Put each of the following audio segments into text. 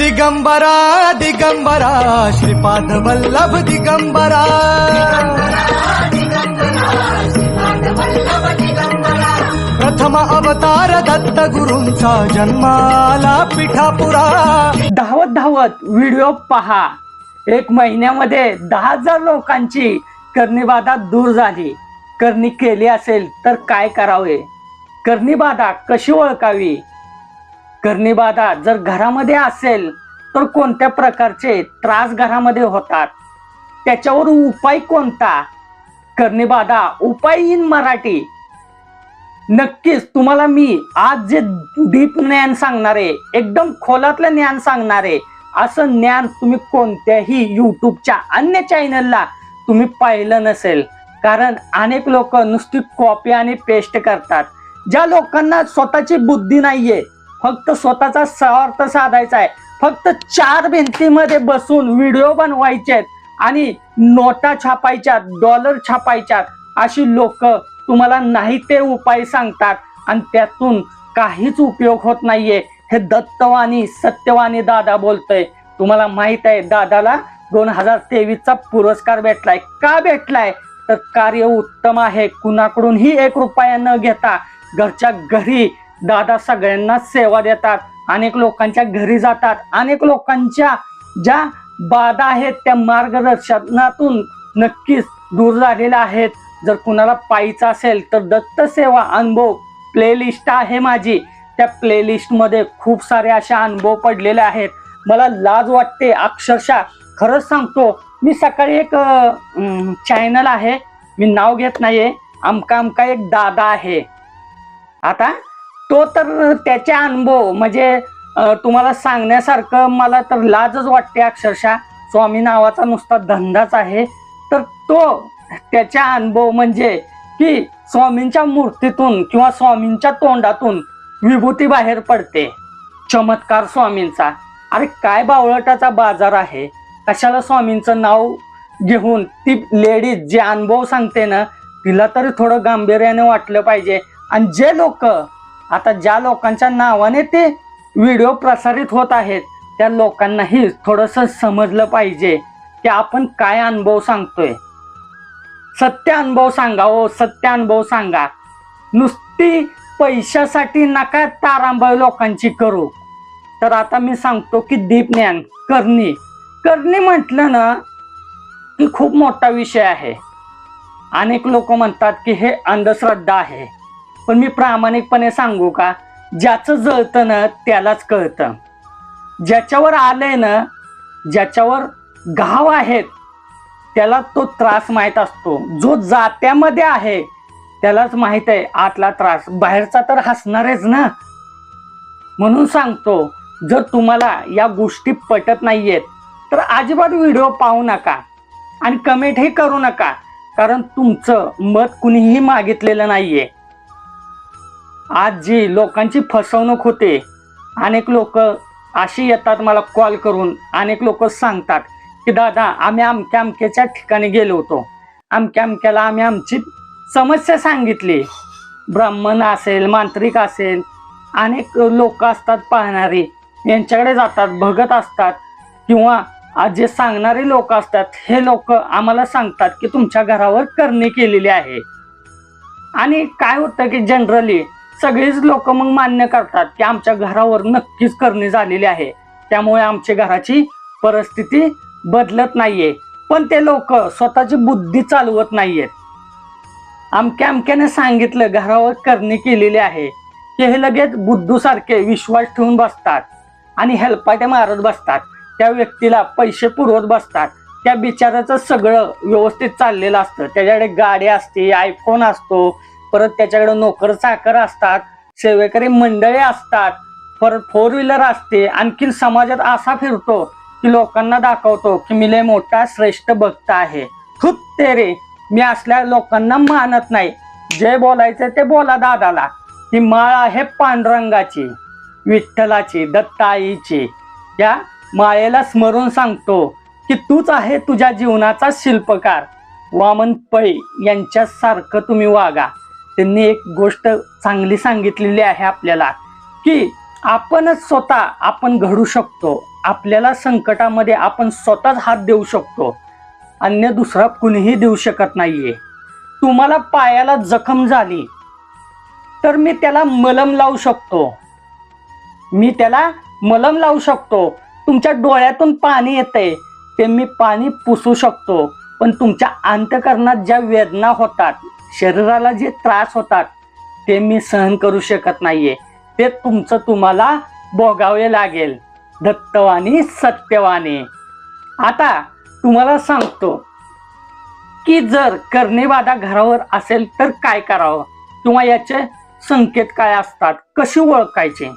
दिगंबरा दिगंबरा श्रीपाद वल्लभ दिगंबरा। प्रथम अवतार दत्त गुरुंचा जन्माला पिठापुरा। धावत धावत व्हिडिओ पहा. एक महिन्यामध्ये दहा हजार लोकांची कर्णीबाधा दूर झाली. करणी केली असेल तर काय करावे? कर्णीबाधा कशी ओळखावी? कर्णीबाधा जर घरामध्ये असेल तर कोणत्या प्रकारचे त्रास घरामध्ये होतात? त्याच्यावर उपाय कोणता? कर्णीबाधा उपाय इन मराठी. नक्कीच तुम्हाला मी आज जे डीप ज्ञान सांगणार आहे एकदम खोलातलं ज्ञान सांगणारे असं ज्ञान तुम्ही कोणत्याही युट्यूबच्या अन्य चॅनलला तुम्ही पाहिलं नसेल. कारण अनेक लोक नुसती कॉपी आणि पेस्ट करतात. ज्या लोकांना स्वतःची बुद्धी नाहीये फक्त स्वतःचा स्वार्थ साधायचा आहे. फक्त चार भिंतीमध्ये बसून व्हिडिओ बनवायचे आहेत आणि नोटा छापायच्यात डॉलर छापायच्यात अशी लोक तुम्हाला नाही ते उपाय सांगतात. आणि त्यातून काहीच उपयोग होत नाहीये. हे दत्तवाणी सत्यवाणी दादा बोलतोय. तुम्हाला माहीत आहे दादाला दोन हजार तेवीसचा पुरस्कार भेटलाय. का भेटलाय? तर कार्य उत्तम आहे. कुणाकडूनही एक रुपया न घेता घरच्या घरी दादा सगळ्यांना सेवा देतात. अनेक लोकांच्या घरी जातात. अनेक लोकांच्या ज्या बाधा आहेत त्या मार्गदर्शनातून नक्कीच दूर झालेल्या आहेत. जर कुणाला पाहायचं असेल तर दत्त सेवा अनुभव प्लेलिस्ट आहे माझी. त्या प्लेलिस्टमध्ये खूप सारे असे अनुभव पडलेले आहेत. मला लाज वाटते. अक्षरशः खरंच सांगतो मी सकाळी एक चॅनल आहे. मी नाव घेत नाही आहे आमका आमका एक दादा आहे. आता तो तर त्याचे अनुभव म्हणजे तुम्हाला सांगण्यासारखं मला तर लाजच वाटते अक्षरशः. स्वामी नावाचा नुसता धंदाच आहे. तर तो त्याचा अनुभव म्हणजे की स्वामींच्या मूर्तीतून किंवा स्वामींच्या तोंडातून विभूती बाहेर पडते. चमत्कार स्वामींचा. अरे काय बावळटाचा बाजार आहे. कशाला स्वामींचं नाव घेऊन ती लेडीज जे अनुभव सांगते ना तिला तरी थोडं गांभीर्याने वाटलं पाहिजे. आणि जे लोक आता ज्या लोकांच्या नावाने ते व्हिडिओ प्रसारित होत आहेत त्या लोकांनाही थोडंसं समजलं पाहिजे की आपण काय अनुभव सांगतोय. सत्य अनुभव सांगा ओ सत्य अनुभव सांगा. नुसती पैशासाठी नका तारांबळ लोकांची करू. तर आता मी सांगतो की दीप ज्ञान करणी. करणी म्हटलं ना की खूप मोठा विषय आहे. अनेक लोक म्हणतात की हे अंधश्रद्धा आहे. पण मी प्रामाणिकपणे सांगू का? ज्याचं जळतं ना त्यालाच कळतं. ज्याच्यावर आलंय ना ज्याच्यावर घाव आहेत त्याला तो त्रास माहीत असतो. जो जात्यामध्ये आहे त्यालाच माहीत आहे आतला त्रास. बाहेरचा तर हसणारेच ना. म्हणून सांगतो जर तुम्हाला या गोष्टी पटत नाहीयेत तर अजिबात व्हिडिओ पाहू नका आणि कमेंटही करू नका कारण तुमचं मत कुणीही मागितलेलं नाही आहे आज जी लोकांची फसवणूक होते अनेक लोक अशी येतात मला कॉल करून अनेक लोक सांगतात की दादा आम्ही अमक्या अमक्याच्या ठिकाणी गेलो होतो. अमक्या अमक्याला आम्ही आमची समस्या सांगितली. ब्राह्मण असेल मांत्रिक असेल अनेक लोक असतात पाहणारी यांच्याकडे जातात बघत असतात किंवा आज जे सांगणारे लोक असतात हे लोक आम्हाला सांगतात की तुमच्या घरावर करणी केलेली आहे. आणि काय होतं की जनरली सगळीच लोक मग मान्य करतात की आमच्या घरावर नक्कीच करणी झालेली आहे. त्यामुळे आमच्या घराची परिस्थिती बदलत नाहीये. पण ते लोक स्वतःची बुद्धी चालवत नाहीयेत. अमक्या अमक्याने सांगितलं घरावर करणी केलेली आहे. की हे लगेच बुद्धूसारखे विश्वास ठेवून बसतात आणि हेलपाटे मारत बसतात. त्या व्यक्तीला पैसे पुरवत बसतात. त्या बिचाराचं सगळं व्यवस्थित चाललेलं असतं. त्याच्याकडे गाडी असते आयफोन असतो परत त्याच्याकडे नोकर चाकर असतात सेवेकरी मंडळी असतात परत फोर व्हीलर असते आणखीन समाजात असा फिरतो की लोकांना दाखवतो की मी लय मोठा श्रेष्ठ भक्त आहे. खूप ते रे. मी असल्या लोकांना मानत नाही. जे बोलायचं ते बोला दादाला. ही माळ आहे पांडुरंगाची विठ्ठलाची दत्ताईची. या माळेला स्मरून सांगतो की तूच आहे तुझ्या जीवनाचा शिल्पकार. वामन पै यांच्यासारखं तुम्ही वागा. त्यांनी एक गोष्ट चांगली सांगितलेली आहे आपल्याला की आपणच स्वतः आपण घडू शकतो. आपल्याला संकटामध्ये आपण स्वतःच हात देऊ शकतो. अन्य दुसरा कुणीही देऊ शकत नाहीये. तुम्हाला पायाला जखम झाली तर मी त्याला मलम लावू शकतो. मी त्याला मलम लावू शकतो. तुमच्या डोळ्यातून पाणी येते ते मी पाणी पुसू शकतो. पण तुमच्या अंतकरणात ज्या वेदना होतात शरीराला जे त्रास होतात ते मी सहन करू शकत नाहीये. ते तुमचं तुम्हाला भोगावे लागेल. दत्तवाणी सत्यवाणी. आता तुम्हाला सांगतो की जर करणेबाधा घरावर असेल तर काय करावं? किंवा याचे संकेत काय असतात? कशी ओळखायचे?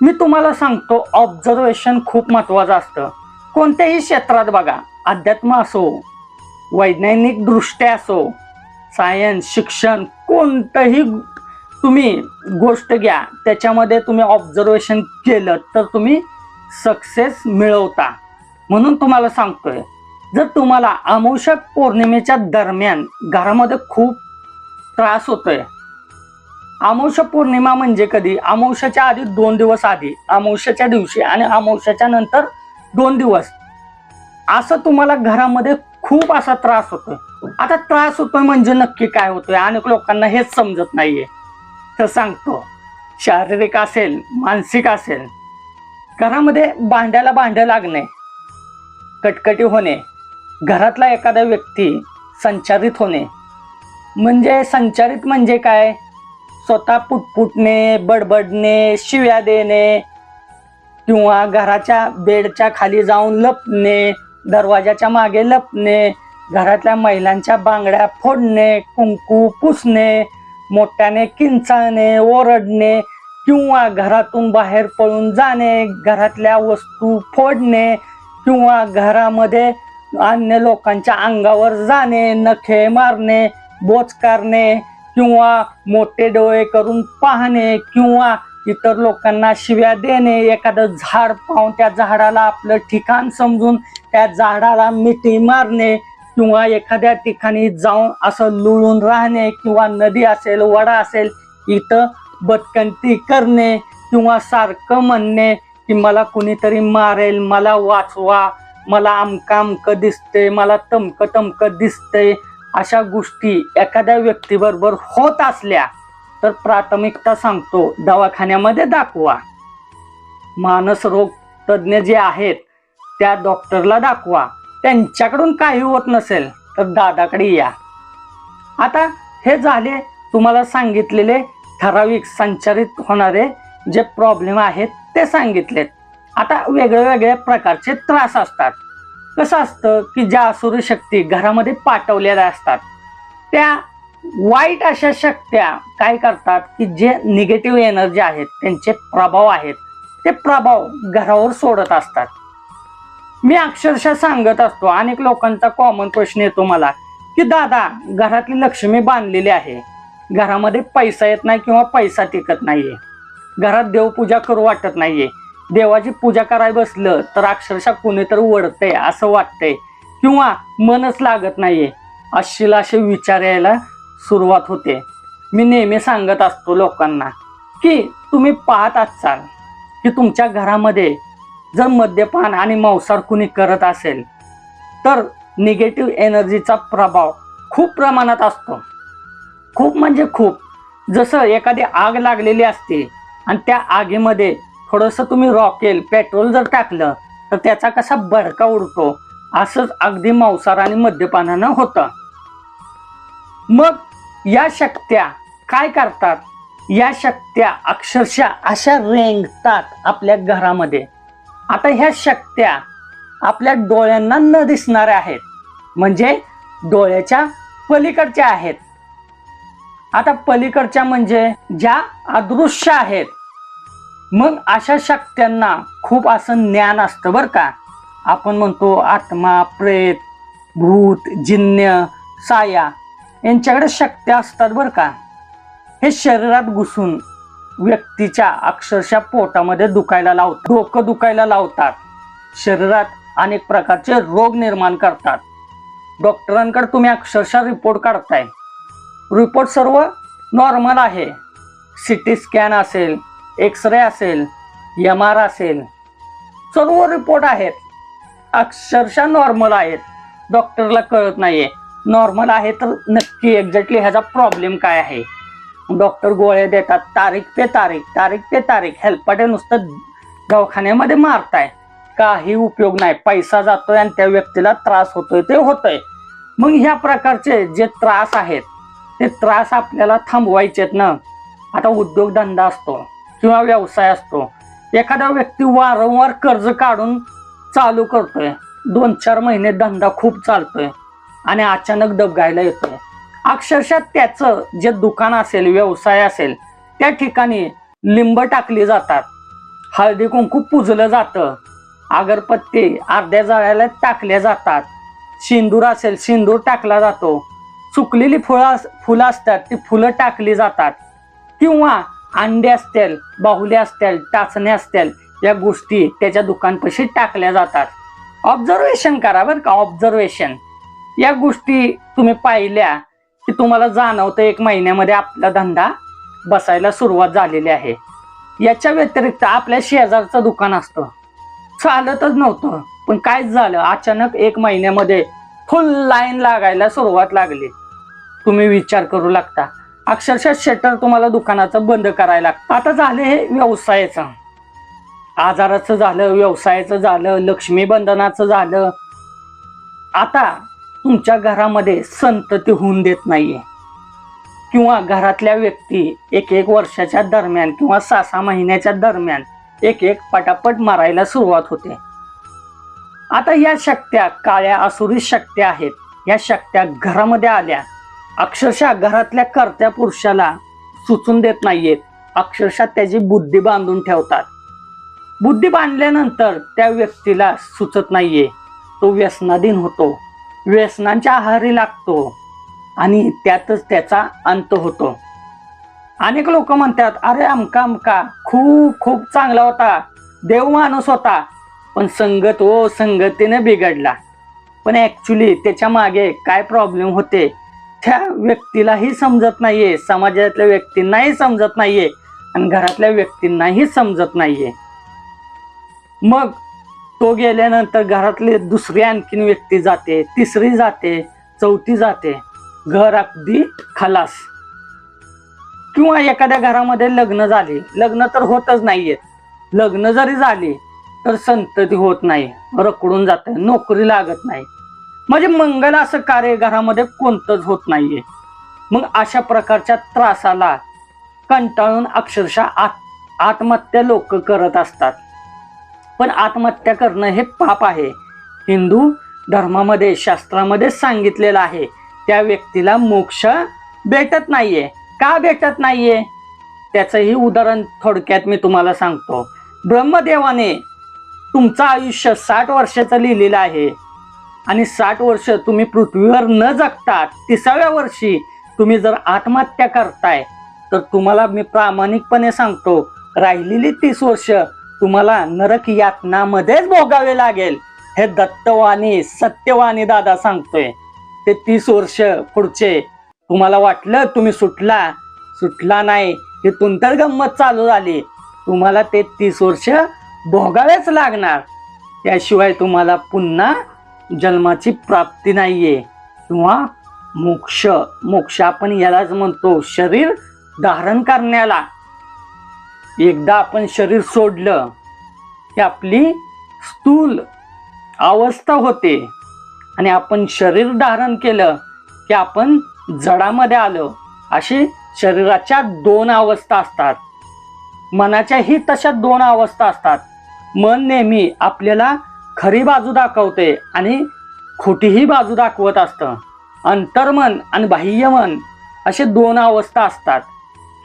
मी तुम्हाला सांगतो ऑब्झर्वेशन खूप महत्वाचं असतं. कोणत्याही क्षेत्रात बघा अध्यात्म असो वैज्ञानिक दृष्ट्या असो सायन्स शिक्षण कोणतंही तुम्ही गोष्ट घ्या त्याच्यामध्ये तुम्ही ऑब्झर्वेशन केलं तर तुम्ही सक्सेस मिळवता. म्हणून तुम्हाला सांगतोय जर तुम्हाला अमावश्यक पौर्णिमेच्या दरम्यान घरामध्ये खूप त्रास होतोय अमावश्य पौर्णिमा म्हणजे कधी? अमावश्याच्या आधी दोन दिवस आधी अमावश्याच्या दिवशी आणि अमावश्याच्या नंतर दोन दिवस. असं तुम्हाला घरामध्ये खूप असा त्रास होतोय. आता त्रास होतोय म्हणजे नक्की काय होतोय? अनेक लोकांना हेच समजत नाहीये. तर सांगतो शारीरिक असेल मानसिक असेल घरामध्ये भांड्याला भांडं लागणे कटकटी होणे घरातला एखादा व्यक्ती संचारित होणे म्हणजे संचारित म्हणजे काय? स्वतः पुटपुटणे बडबडणे शिव्या देणे किंवा घराच्या बेडच्या खाली जाऊन लपणे दरवाजाच्या मागे लपणे घरातल्या महिलांच्या बांगड्या फोडणे कुंकू पुसणे मोठ्याने किंचाळणे ओरडणे किंवा घरातून बाहेर पळून जाणे घरातल्या वस्तू फोडणे किंवा घरामध्ये अन्य लोकांच्या अंगावर जाणे नखे मारणे बोचकारणे किंवा मोठे डोळे करून पाहणे किंवा इतर लोकांना शिव्या देणे एखादं झाड पाहून त्या झाडाला आपलं ठिकाण समजून त्या झाडाला मिठी मारणे किंवा एखाद्या ठिकाणी जाऊन असं लुळून राहणे किंवा नदी असेल वडा असेल इथं बदकंती करणे किंवा सारखं म्हणणे की मला कुणीतरी मारेल मला वाचवा मला आमका अमकं दिसते मला तमक तमक दिसते अशा गोष्टी एखाद्या व्यक्तीबरोबर होत असल्या तर प्राथमिकता सांगतो दवाखान्यामध्ये दाखवा. मानसरोग तज्ज्ञ जे आहेत त्या डॉक्टरला दाखवा. त्यांच्याकडून काही होत नसेल तर दादाकडे या. आता हे झाले तुम्हाला सांगितलेले ठराविक संचारित होणारे जे प्रॉब्लेम आहेत ते सांगितलेत. आता वेगळ्या वेगळ्या प्रकारचे त्रास असतात. कसं असतं की ज्या असुरी शक्ती घरामध्ये पाठवलेल्या असतात त्या वाईट अशा शक्त्या काय करतात की जे निगेटिव्ह एनर्जी आहेत त्यांचे प्रभाव आहेत. ते प्रभाव घरावर सोडत असतात. मी अक्षरशः सांगत असतो अनेक लोकांचा कॉमन प्रश्न येतो मला की दादा घरातली लक्ष्मी बांधलेली आहे. घरामध्ये पैसा येत नाही किंवा पैसा टिकत नाहीये. घरात देवपूजा करू वाटत नाहीये. देवाची पूजा कराय बसलं तर अक्षरशः कुणीतरी वडतंय असं वाटतंय. किंवा मनच लागत नाहीये. अशीला असे विचार यायला सुरुवात होते. मी नेहमी सांगत असतो लोकांना की तुम्ही पाहत असाल की तुमच्या घरामध्ये जर मद्यपान आणि मांसाहार कुणी करत असेल तर निगेटिव्ह एनर्जीचा प्रभाव खूप प्रमाणात असतो. खूप म्हणजे खूप. जसं एखादी आग लागलेली असते आणि त्या आगीमध्ये थोडंसं तुम्ही रॉकेल पेट्रोल जर टाकलं तर त्याचा कसा भडका उडतो असंच अगदी मांसाहार आणि मद्यपानानं होतं. मग या शक्त्या काय करतात? या शक्त्या अक्षरशः अशा रेंगतात आपल्या घरामध्ये. आता ह्या शक्त्या आपल्या डोळ्यांना न दिसणाऱ्या आहेत. म्हणजे डोळ्याच्या पलीकडच्या आहेत. आता पलीकडच्या म्हणजे ज्या अदृश्य आहेत. मग अशा शक्त्यांना खूप असं ज्ञान असतं बरं का. आपण म्हणतो आत्मा प्रेत भूत जिन्य साया यांच्याकडे शक्त्या असतात बरं का. हे शरीरात घुसून व्यक्तीच्या अक्षरशः पोटामध्ये दुखायला लावतात. डोकं दुखायला लावतात. शरीरात अनेक प्रकारचे रोग निर्माण करतात. डॉक्टरांकडे तुम्ही अक्षरशः रिपोर्ट काढताय. रिपोर्ट सर्व नॉर्मल आहे. सी टी स्कॅन असेल एक्स रे असेल एम आर असेल. सर्व रिपोर्ट आहेत. अक्षरशः नॉर्मल आहेत. डॉक्टरला कळत नाही आहे नॉर्मल आहे तर नक्की एक्झॅक्टली ह्याचा प्रॉब्लेम काय आहे? डॉक्टर गोळ्या देतात तारीख पे तारीख तारीख पे तारीख. हेल्पाटे नुसतं दवाखान्यामध्ये मारताय. काही उपयोग नाही. पैसा जातोय आणि त्या व्यक्तीला त्रास होतोय ते होतंय. मग ह्या प्रकारचे जे त्रास आहेत ते त्रास आपल्याला थांबवायचेत ना. आता उद्योगधंदा असतो किंवा व्यवसाय असतो. एखादा व्यक्ती वारंवार कर्ज काढून चालू करतोय. दोन चार महिने धंदा खूप चालतोय आणि अचानक दबगायला येतोय. अक्षरशः त्याचं जे दुकान असेल व्यवसाय असेल त्या ठिकाणी लिंब टाकली जातात. हळदी कुंकू पुजलं जातं. अगरबत्ती अर्ध्या जाळ्याला टाकल्या जातात. सिंदूर असेल सिंदूर टाकला जातो. सुकलेली फुळं फुलं असतात ती फुलं टाकली जातात. किंवा अंडे असतील बाहुले असतील टाचणे असतील या गोष्टी त्याच्या दुकानपाशी टाकल्या जातात. ऑब्झर्वेशन करा बरं का ऑब्झर्वेशन या गोष्टी तुम्ही पाहिल्या की तुम्हाला जाणवतं एक महिन्यामध्ये आपला धंदा बसायला सुरुवात झालेली आहे. याच्या व्यतिरिक्त आपल्या शेजारचं दुकान असतं. चालतच नव्हतं पण काय झालं? अचानक एक महिन्यामध्ये फुल लाईन लागायला सुरुवात लागली. तुम्ही विचार करू लागता. अक्षरशः शटर तुम्हाला दुकानाचं बंद करायला लागतं. आता झालं हे व्यवसायाचं. आजाराचं झालं व्यवसायाचं झालं लक्ष्मीबंधनाचं झालं. आता तुमच्या घरामध्ये संतती होऊन देत नाहीये. किंवा घरातल्या व्यक्ती एक एक वर्षाच्या दरम्यान किंवा सहा सहा महिन्याच्या दरम्यान एक एक पटापट मारायला सुरुवात होते. आता या शक्त्या काळ्या असुरी शक्त्या आहेत. या शक्त्या घरामध्ये आल्या. अक्षरशः घरातल्या कर्त्या पुरुषाला सुचून देत नाहीयेत. अक्षरशः त्याची बुद्धी बांधून ठेवतात. बुद्धी बांधल्यानंतर त्या व्यक्तीला सुचत नाहीये. तो व्यसनाधीन होतो. व्यसनांच्या आहारी लागतो. आणि त्यातच त्याचा अंत होतो. अनेक लोक म्हणतात अरे अमका अमका खूप खूप चांगला होता. देव माणूस होता. पण संगत ओ संगतीने बिघडला. पण ॲक्च्युली त्याच्यामागे काय प्रॉब्लेम होते त्या व्यक्तीलाही समजत नाही आहे समाजातल्या व्यक्तींनाही समजत नाही आहे आणि घरातल्या व्यक्तींनाही समजत नाही आहे मग तो गेल्यानंतर घरातले दुसरी आणखीन व्यक्ती जाते तिसरी जाते चौथी जाते. घर अगदी खलास. किंवा एखाद्या घरामध्ये लग्न झाले लग्न तर होतच नाहीयेत. लग्न जरी झाली तर संतती होत नाही रकडून जाते नोकरी लागत नाही. म्हणजे मंगल असं कार्य घरामध्ये कोणतंच होत नाहीये. मग अशा प्रकारच्या त्रासाला कंटाळून अक्षरशः आत आत्महत्या लोक करत असतात. पण आत्महत्या करणं हे पाप आहे. हिंदू धर्मामध्ये शास्त्रामध्ये सांगितलेलं आहे त्या व्यक्तीला मोक्ष भेटत नाहीये. का भेटत नाहीये? त्याचंही उदाहरण थोडक्यात मी तुम्हाला सांगतो. ब्रह्मदेवाने तुमचं आयुष्य साठ वर्षाचं लिहिलेलं आहे. आणि साठ वर्ष तुम्ही पृथ्वीवर न जगता तिसाव्या वर्षी तुम्ही जर आत्महत्या करताय तर तुम्हाला मी प्रामाणिकपणे सांगतो राहिलेली तीस वर्ष तुम्हाला नरक यातनामध्येच भोगावे लागेल. हे दत्तवाणी सत्यवाणी दादा सांगतोय. ते तीस वर्ष पुढचे. तुम्हाला वाटलं तुम्ही सुटला? सुटला नाही. इथून तर गंमत चालू झाली. तुम्हाला ते तीस वर्ष भोगावेच लागणार. त्याशिवाय तुम्हाला पुन्हा जन्माची प्राप्ती नाहीये. किंवा मोक्ष मोक्ष आपण यालाच म्हणतो शरीर धारण करण्याला. एकदा आपण शरीर सोडलं की आपली स्थूल अवस्था होते. आणि आपण शरीर धारण केलं की आपण जडामध्ये आलो. अशी शरीराच्या दोन अवस्था असतात. मनाच्याही तशा दोन अवस्था असतात. मन नेहमी आपल्याला खरी बाजू दाखवते आणि खोटीही बाजू दाखवत असतं. अंतर्मन आणि बाह्यमन असे दोन अवस्था असतात.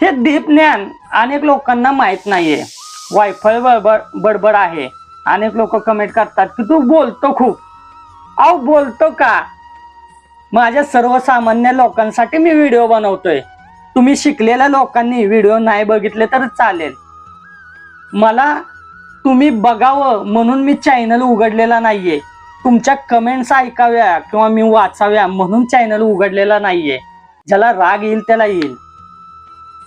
हे दीप ज्ञान अनेक लोकांना माहीत नाहीये. वायफळ बडबड बडबड आहे. अनेक लोक कमेंट करतात की तू बोलतो खूप. अहो बोलतो का? माझ्या सर्वसामान्य लोकांसाठी मी व्हिडिओ बनवतोय. तुम्ही शिकलेल्या लोकांनी व्हिडिओ नाही बघितले तर चालेल. मला तुम्ही बघावं म्हणून मी चॅनल उघडलेला नाहीये. तुमच्या कमेंट्स ऐकाव्या किंवा मी वाचाव्या म्हणून चॅनल उघडलेला नाहीये. ज्याला राग येईल त्याला येईल.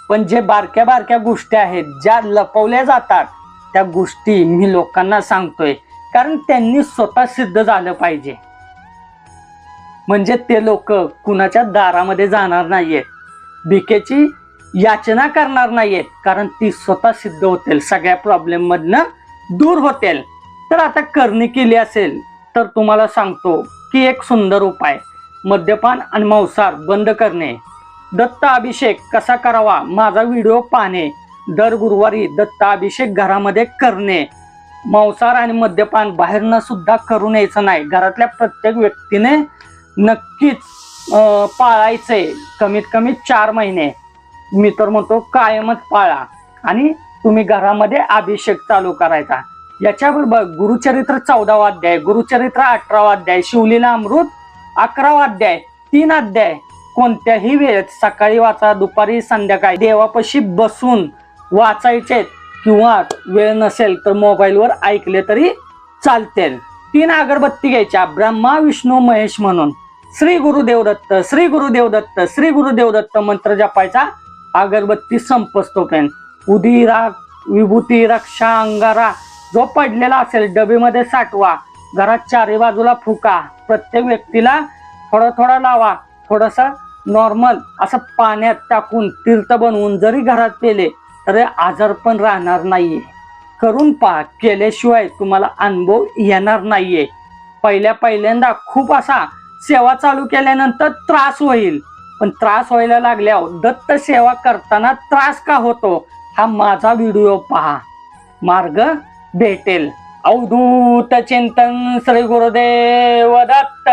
पण जे बारक्या बारक्या गोष्टी आहेत ज्या लपवल्या जातात त्या गोष्टी मी लोकांना सांगतोय. कारण त्यांनी स्वतः सिद्ध झालं पाहिजे. म्हणजे ते लोक कुणाच्या दारामध्ये जाणार नाहीयेत. भिकेची याचना करणार नाहीयेत. कारण ती स्वतः सिद्ध होतील. सगळ्या प्रॉब्लेम मधनं दूर होतील. तर आता करणी केली असेल तर तुम्हाला सांगतो की एक सुंदर उपाय. मद्यपान आणि मांसाहार बंद करणे. दत्त अभिषेक कसा करावा माझा व्हिडिओ पाहणे. दर गुरुवारी दत्त अभिषेक घरामध्ये करणे. मांसाहार आणि मद्यपान बाहेरनं सुद्धा करू न्यायचं नाही. घरातल्या प्रत्येक व्यक्तीने नक्कीच अं, पाळायचंय कमीत कमी चार महिने. मी तर म्हणतो कायमच पाळा. आणि तुम्ही घरामध्ये अभिषेक चालू करायचा. याच्याबरोबर गुरुचरित्र चौदावा अध्याय गुरुचरित्र अठरावा अध्याय शिवलीला अमृत अकरावा अध्याय तीन अध्याय. कोणत्याही वेळेत सकाळी वाचा दुपारी संध्याकाळी. देवापाशी बसून वाचायचे किंवा वेळ नसेल तर मोबाईलवर ऐकले तरी चालतील. तीन अगरबत्ती घ्यायच्या. ब्रह्मा विष्णू महेश म्हणून. श्री गुरुदेव दत्त श्री गुरुदेव दत्त श्री गुरुदेव दत्त मंत्र जपायचा. अगरबत्ती संपसतो पेन. उदिरा विभूती रक्षा अंगारा. जो पडलेला असेल डबेमध्ये साठवा. घरात चारी बाजूला फुका. प्रत्येक व्यक्तीला थोडा थोडा लावा. थोडंसं नॉर्मल असं पाण्यात टाकून तीर्थ बनवून जरी घरात पेले तरी आजार पण राहणार नाहीये. करून पहा केल्याशिवाय तुम्हाला अनुभव येणार नाहीये. पहिल्या पहिल्यांदा खूप असा सेवा चालू केल्यानंतर त्रास होईल. पण त्रास व्हायला लागल्यावर दत्त सेवा करताना त्रास का होतो हा माझा व्हिडिओ पहा. मार्ग भेटेल. अवधूत चिंतन श्री गुरुदेव दत्त.